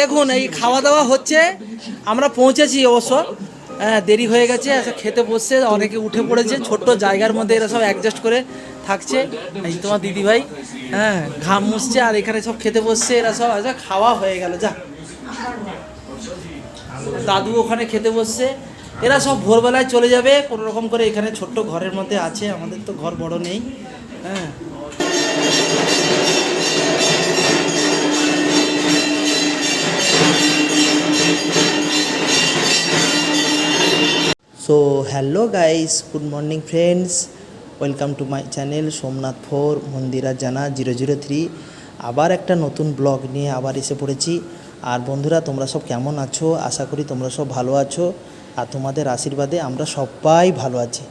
দেখুন, এই খাওয়া দাওয়া হচ্ছে। আমরা পৌঁছেছি অবশ্য। হ্যাঁ দেরি হয়ে গেছে খেতে বসছে, অনেকে উঠে পড়েছে, ছোট্ট জায়গার মধ্যে এরা সব অ্যাডজাস্ট করে থাকছে। এই তোমার দিদি ভাই হ্যাঁ ঘাম মুছছে, আর এখানে সব খেতে বসছে, এরা সব আচ্ছা খাওয়া হয়ে গেল, যা। দাদু ওখানে খেতে বসছে। এরা সব ভোরবেলায় চলে যাবে, কোনো রকম করে এখানে ছোট্ট ঘরের মধ্যে আছে, আমাদের তো ঘর বড় নেই। হ্যাঁ hello guys good morning friends welcome to my channel Somnath four মন্দিরা জানা জিরো জিরো থ্রি আবার একটা নতুন ব্লগ নিয়ে আবার এসে পড়েছি। আর বন্ধুরা, তোমরা সব কেমন আছো? আশা করি তোমরা সব ভালো আছো। আর তোমাদের আশীর্বাদে আমরা সবাই ভালো আছি।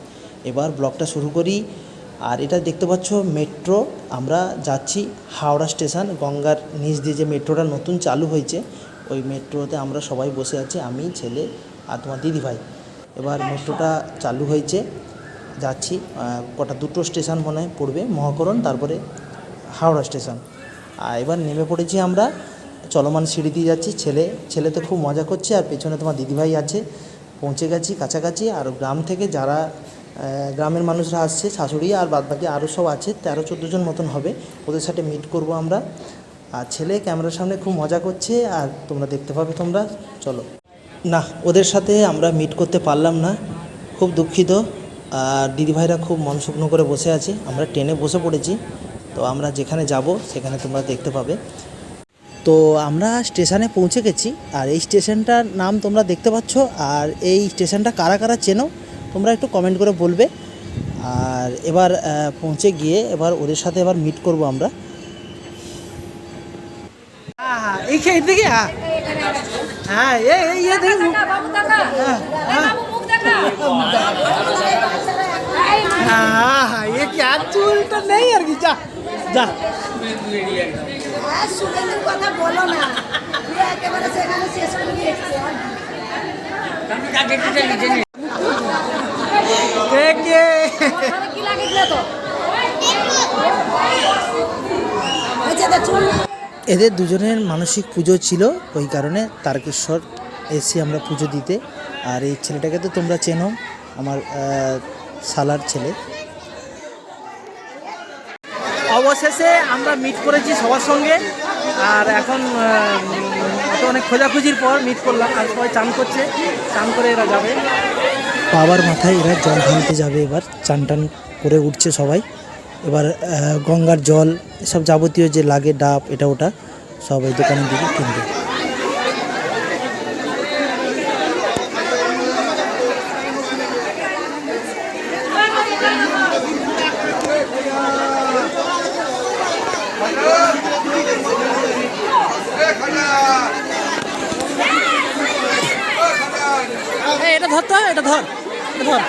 এবার ব্লগটা শুরু করি। আর এটা দেখতে পাচ্ছ মেট্রো আমরা যাচ্ছি হাওড়া স্টেশন গঙ্গার নিচ দিয়ে যে মেট্রোটা নতুন চালু হয়েছে, ওই মেট্রোতে আমরা সবাই বসে আছি, আমি, ছেলে আর তোমার দিদিভাই। এবার মেট্রোটা চালু হয়েছে, যাচ্ছি কটা দুটো স্টেশন মনে হয় পড়বে, মহাকরণ, তারপরে হাওড়া স্টেশন। আর এবার নেমে পড়েছি আমরা চলমান সিঁড়ি দিয়ে যাচ্ছি, ছেলে ছেলে তো খুব মজা করছে, আর পেছনে তোমার দিদিভাই আছে, পৌঁছে গেছি কাছাকাছি, আর গ্রাম থেকে যারা গ্রামের মানুষরা আসছে, শাশুড়ি আর বাদবাকি আরও সব আছে, তেরো চোদ্দ জন মতন হবে, ওদের সাথে মিট করব আমরা। আর ছেলে ক্যামেরার সামনে খুব মজা করছে, আর তোমরা দেখতে পাবে তোমরা, চলো। না, ওদের সাথে আমরা মিট করতে পারলাম না। খুব দুঃখিত। আর দিদিভাইরা খুব মন শুকনো করে বসে আছে। আমরা ট্রেনে বসে পড়েছি। তো আমরা যেখানে যাব, সেখানে তোমরা দেখতে পাবে। তো আমরা স্টেশনে পৌঁছে গেছি। আর এই স্টেশনটার নাম তোমরা দেখতে পাচ্ছ। আর এই স্টেশনটা কারা কারা চেনো, তোমরা একটু কমেন্ট করে বলবে। আর এবার পৌঁছে গিয়ে এবার ওদের সাথে এবার মিট করব আমরা। এই দিকে হ্যাঁ হ্যাঁ এই এই এই দেখি বাবু দাদা হ্যাঁ, বাবু হ্যাঁ। মুখ দেখা। হ্যাঁ হ্যাঁ এ কি আর চুলটা নেই আর কি? যা যা। হ্যাঁ, সুরেন্দ্র কথা বলো না। একেবারে সেখানে শেষ করে দিয়েছে কি? লাগে তো? চুল। এদের দুজনের মানসিক পুজো ছিল, ওই কারণে তারকেশ্বর এসে আমরা পুজো দিতে। আর এই ছেলেটাকে তো তোমরা চেনো, আমার সালার ছেলে। অবশেষে আমরা মিট করেছি সবার সঙ্গে। আর এখন অনেক খোঁজাখুঁজির পর মিট করলাম, আর সবাই চান করছে, চান করে এরা যাবে। বাবার মাথায় এরা জল ঢালতে যাবে এবার, চান টান করে উঠছে সবাই। এবার গঙ্গার জল, এসব যাবতীয় যে লাগে ডাব, এটা ওটা সব এই দোকানের দিকে কিনবে। এটা ধর তো, এটা ধর ধর।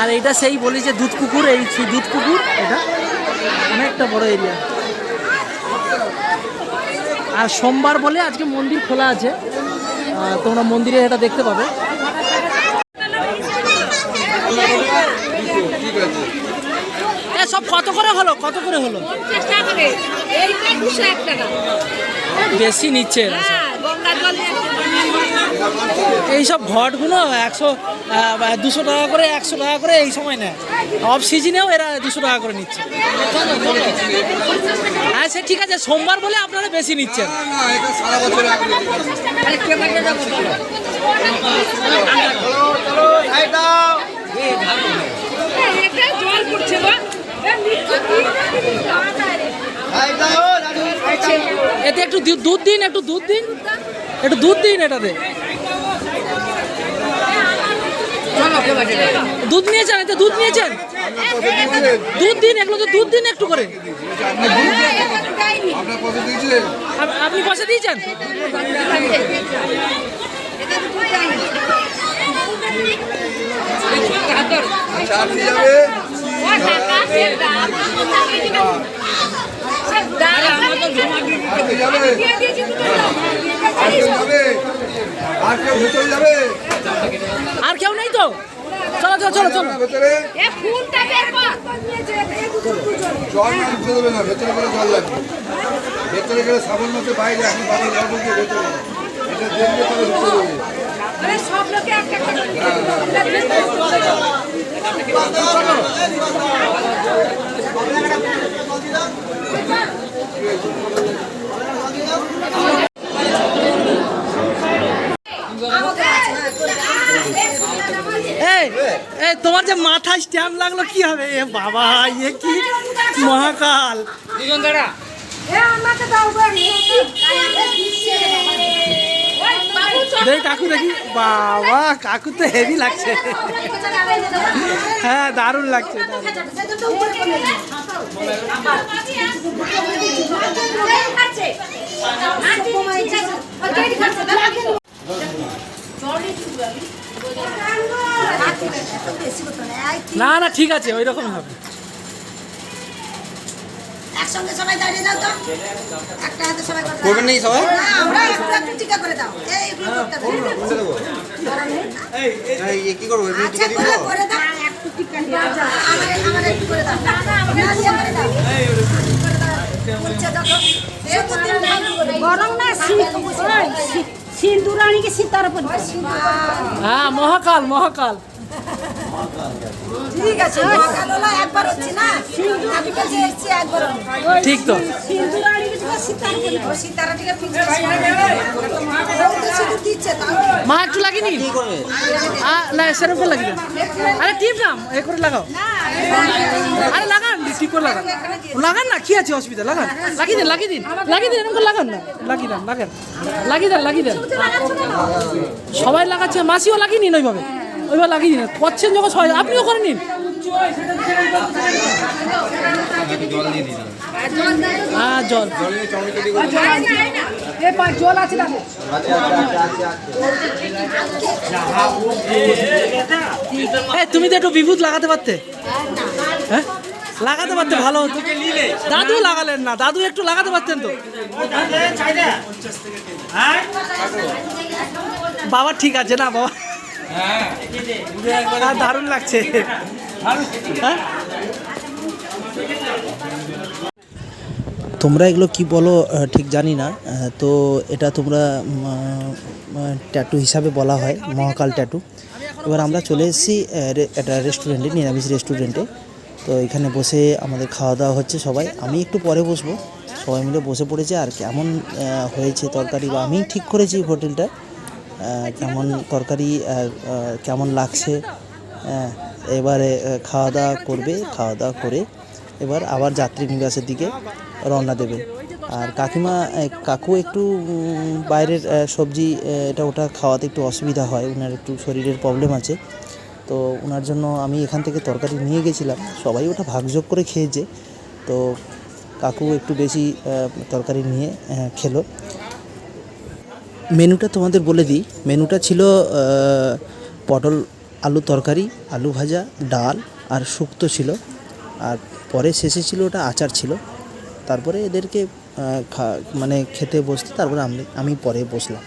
আর এটা সেই বলি যে দুধ পুকুর এই দুধ পুকুর এটা অনেকটা বড় এরিয়া আর সোমবার বলে আজকে মন্দির খোলা আছে। তোমরা মন্দিরে এটা দেখতে পাবে। সব কত করে হলো? কত করে হলো? বেশি নিচ্ছে এরা সব। হ্যাঁ গঙ্গার জল এই সব ঘটগুলো একশো দুশো টাকা করে, একশো টাকা করে এই সময় নেয়। অফ সিজনেও এরা দুশো টাকা করে নিচ্ছে। হ্যাঁ সে ঠিক আছে, সোমবার বলে আপনারা বেশি নিচ্ছেন। এতে একটু দুধ দিন, একটু দুধ দিন। একটু দুধ দিন এটাতে। দুধ নিয়েছেন এতে দুধ নিয়েছেন দুধ দিন, এগুলো তো দুধ দিন একটু করে। আপনি পয়সা দিয়েছেন দাঁড়া আর কেউ ভেতরে যাবে আর কেউ নেই তো? চলো চলো চলো চলো। ভেতরে এ ফুলটা বের কর। জল না দেবে না ভেতরে গেলে জল লাগবে ভেতরে গেলে সাবন মধ্যে বাইরে এখন বাবা জল ভেতরে এটা দেখলে পরে ঢুকতে দেবে সব লোকে একটা একটা এই তোমার যে মাথায় স্ট্যাম্প লাগল কি হবে এ বাবা ইয়ে কি মহাকাল এ দেখি কাকু দেখি বাবা কাকু তো হেভি লাগছে হ্যাঁ দারুণ লাগছে দারুণ। না না ঠিক আছে ওই রকম হবে। একসঙ্গে সবাই দাঁড়িয়ে যাও তো। একটা হাতে সবাই করবেন নেই সবাই? আমরা একটু একটু টিকা করে দাও। এই এগুলো করতে হবে। আচ্ছা করে করে দাও। একটু টিকা আমারে আমারে একটু করে দাও। না দিয়ে করে দাও। উচ্চে দেখো। এই তো তিনটা গরম না সিন্দুর আনিকে সীতার উপর হ্যাঁ মহাকাল মহাকাল। ঠিক আছে একবার হচ্ছে না? আমি কাছে এসেছি একবার ঠিক তো। মা একটু লাগিনি সেরকম করে লাগিয়ে আরে টিপ নাম এ করে লাগাও। আরে লাগান টিপ করে লাগান। লাগান না কি আছে অসুবিধা? লাগান। লাগিয়ে দেন লাগিয়ে দিন। লাগিয়ে দিন এরকম করে লাগান না। লাগিয়ে দেন লাগান। লাগিয়ে দেন লাগিয়ে দেন। সবাই লাগাচ্ছে মাসিও লাগিয়ে নিন ওইভাবে। ওইভাবে লাগিয়ে দিন। করছেন যখন সবাই আপনিও করে নিন। জল। তুমি তো একটু বিভূত লাগাতে পারতে। হ্যাঁ? লাগাতে পারতে, ভালো হতো। দাদু লাগালেন না, দাদু একটু লাগাতে পারতেন তো। বাবা, ঠিক আছে, না, বাবা। দারুণ লাগছে। হ্যাঁ? তোমরা এগুলো কি বলো ঠিক জানি না। তো এটা তোমরা ট্যাটু হিসাবে বলা হয়, মহাকাল ট্যাটু। এবার আমরা চলে এসেছি একটা রেস্টুরেন্টে, নিরামিষ রেস্টুরেন্টে। তো এখানে বসে আমাদের খাওয়া দাওয়া হচ্ছে সবাই। আমি একটু পরে বসবো। সবাই মিলে বসে পড়েছে, আর কেমন হয়েছে তরকারি বা আমি ঠিক করেছি হোটেলটা। কেমন তরকারি কেমন লাগছে? হ্যাঁ, এবারে খাওয়া দাওয়া করবে খাওয়া দাওয়া করে এবার আবার যাত্রী নিবাসের দিকে রওনা দেবে। আর কাকিমা কাকু একটু বাইরের সবজি এটা ওটা খাওয়াতে একটু অসুবিধা হয় ওনার একটু শরীরের প্রবলেম আছে। তো ওনার জন্য আমি এখান থেকে তরকারি নিয়ে গেছিলাম সবাই ওটা ভাগযোগ করে খেয়েছে। তো কাকু একটু বেশি তরকারি নিয়ে খেলো। মেনুটা তোমাদের বলে দিই। মেনুটা ছিল পটল আলু তরকারি, আলু ভাজা, ডাল আর শুক্তো ছিল। আর পরে শেষে ছিল ওটা আচার ছিল। তারপরে এদেরকে মানে খেতে বসতে, তারপরে আমি আমি পরে বসলাম।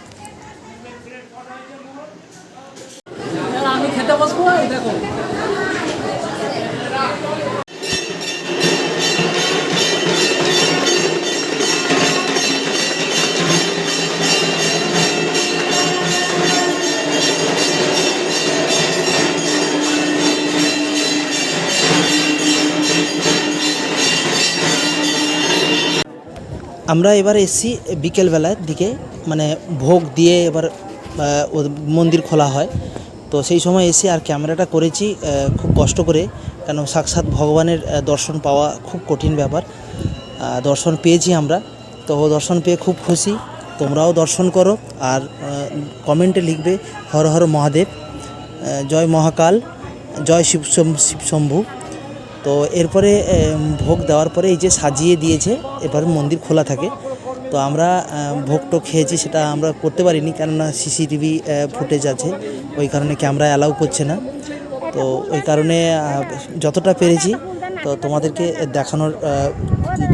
আমরা এবার এসেছি বিকেলবেলার দিকে মানে ভোগ দিয়ে এবার মন্দির খোলা হয়। তো সেই সময় এসে আর ক্যামেরাটা করেছি খুব কষ্ট করে, কেন সাক্ষাৎ ভগবানের দর্শন পাওয়া খুব কঠিন ব্যাপার। দর্শন পেয়েছি আমরা। তো দর্শন পেয়ে খুব খুশি। তোমরাও দর্শন করো আর কমেন্টে লিখবে, হর হর মহাদেব জয় মহাকাল, জয় শিব শিব শম্ভু। তো এরপরে ভোগ দেওয়ার পরে এই যে সাজিয়ে দিয়েছে এবার মন্দির খোলা থাকে। তো আমরা আহ, ভোগ টোগ খেয়েছি সেটা আমরা করতে পারিনি কেননা সিসিটিভি ফুটেজ আছে। ওই কারণে ক্যামেরা অ্যালাউ করছে না। তো ওই কারণে যতটা পেরেছি তো তোমাদেরকে দেখানোর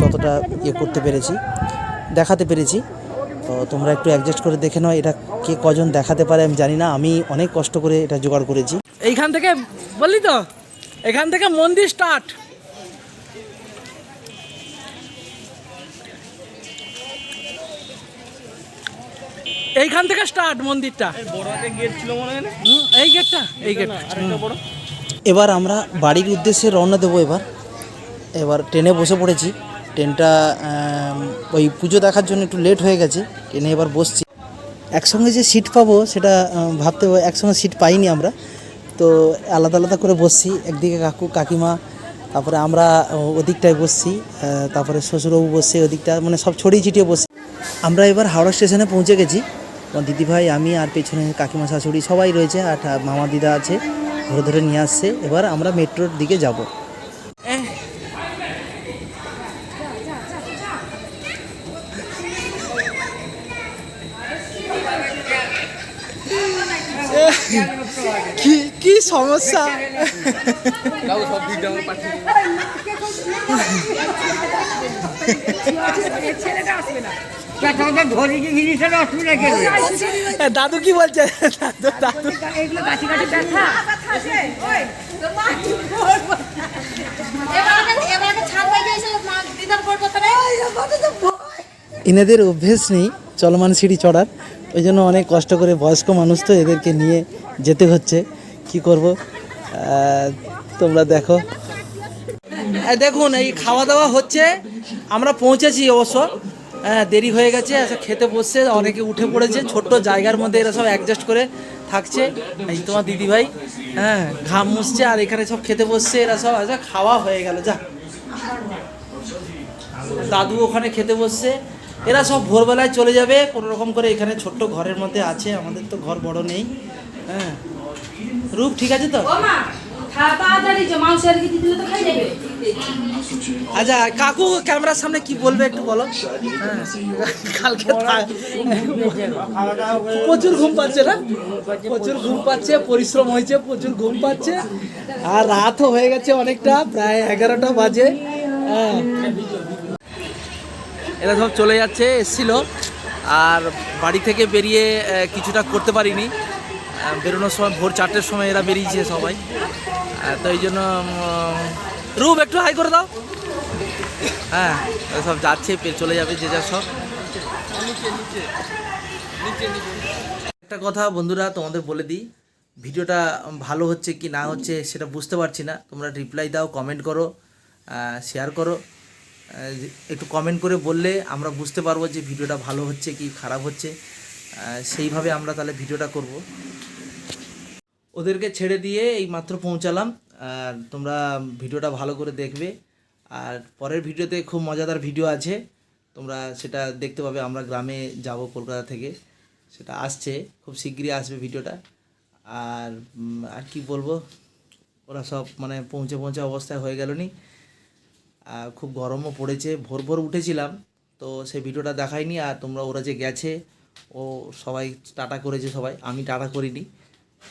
ততটা ইয়ে করতে পেরেছি দেখাতে পেরেছি। তো তোমরা একটু অ্যাডজাস্ট করে দেখে নাও এটা কে কজন দেখাতে পারে আমি জানি না। আমি অনেক কষ্ট করে এটা জোগাড় করেছি। এইখান থেকে বললি তো? এখান থেকে মন্দির স্টার্ট এইখান থেকে স্টার্ট মন্দিরটা। গেট ছিল মনে হয় এই গেটটা এই গেট এবার আমরা বাড়ির উদ্দেশ্যে রওনা দেবো এবার। এবার ট্রেনে বসে পড়েছি। ট্রেনটা ওই পুজো দেখার জন্য একটু লেট হয়ে গেছে। ট্রেনে এবার বসছি। একসঙ্গে যে সিট পাবো সেটা ভাবতে একসঙ্গে সিট পাইনি আমরা। তো আলাদা আলাদা করে বসছি। একদিকে কাকু, কাকিমা, তারপরে আমরা ওদিকটায় বসছি তারপরে শ্বশুরবাবু বসছে ওদিকটা মানে সব ছড়িয়ে ছিটিয়ে বসছি। আমরা এবার হাওড়া স্টেশনে পৌঁছে গেছি। আমার দিদিভাই, আমি আর পেছনে কাকিমা, শাশুড়ি সবাই রয়েছে, আর মামা, দিদা আছে, ধরে ধরে নিয়ে আসছে। এবার আমরা মেট্রোর দিকে যাব। কি কি সমস্যা ছেলেটা আসবে না এ, দাদু কি বলছে? দাদু এনাদের অভ্যেস নেই চলমান সিঁড়ি চড়ার। ওই জন্য অনেক কষ্ট করে বয়স্ক মানুষ তো এদেরকে নিয়ে যেতে হচ্ছে। কি করব? তোমরা দেখো। দেখুন, এই খাওয়া দাওয়া হচ্ছে। আমরা পৌঁছেছি অবশ্য। হ্যাঁ দেরি হয়ে গেছে খেতে বসছে, অনেকে উঠে পড়েছে। ছোট্ট জায়গার মধ্যে এরা সব অ্যাডজাস্ট করে থাকছে। এই তোমার দিদিভাই হ্যাঁ ঘাম মুছছে, আর এখানে সব খেতে বসছে, এরা সব আচ্ছা খাওয়া হয়ে গেল, যা। দাদু ওখানে খেতে বসছে। এরা সব ভোরবেলায় চলে যাবে, কোনো রকম করে এখানে ছোট্ট ঘরের মধ্যে আছে, আমাদের তো ঘর বড় নেই। হ্যাঁ রূপ ঠিক আছে তো? আচ্ছা কাকু ক্যামেরার সামনে কি বলবে একটু বলো? কালকে প্রচুর ঘুম পাচ্ছে না? প্রচুর ঘুম পাচ্ছে পরিশ্রম হয়েছে প্রচুর ঘুম পাচ্ছে। আর রাতও হয়ে গেছে অনেকটা প্রায় এগারোটা বাজে। হ্যাঁ। এরা সব চলে যাচ্ছে এসছিল। আর বাড়ি থেকে বেরিয়ে কিছুটা করতে পারিনি। বেরোনোর সময় ভোর চারটের সময় এরা বেরিয়েছে সবাই। তো এই জন্য রূপ একটু হাই করে দাও। হ্যাঁ সব যাচ্ছে চলে যাবে যে যার সব। একটা কথা বন্ধুরা তোমাদের বলে দিই, ভিডিওটা ভালো হচ্ছে কি না হচ্ছে সেটা বুঝতে পারছি না। তোমরা রিপ্লাই দাও কমেন্ট করো শেয়ার করো। একটু কমেন্ট করে বললে আমরা বুঝতে পারব যে ভিডিওটা ভালো হচ্ছে কি খারাপ হচ্ছে। সেইভাবে আমরা তাহলে ভিডিওটা করব। ওদেরকে ছেড়ে দিয়ে এই মাত্র পৌঁছালাম, আর তোমরা ভিডিওটা ভালো করে দেখবে। আর পরের ভিডিওতে খুব মজাদার ভিডিও আছে, তোমরা সেটা দেখতে পাবে, আমরা গ্রামে যাব কলকাতা থেকে। সেটা আসছে, খুব শিগগিরই আসবে ভিডিওটা। আর আর কি বলব, ওরা সব মানে পৌঁছে পৌঁছে অবস্থায় হয়ে গেল নি আর খুব গরমও পড়েছে, ভোর ভোর উঠেছিলাম, তো সেই ভিডিওটা দেখাইনি। আর তোমরা, ওরা যে গেছে, ও সবাই টাটা করেছে সবাই, আমি টাটা করিনি।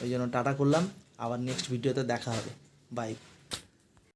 ওই জন্য টাটা করলাম। আবার নেক্সট ভিডিওতে দেখা হবে। বাই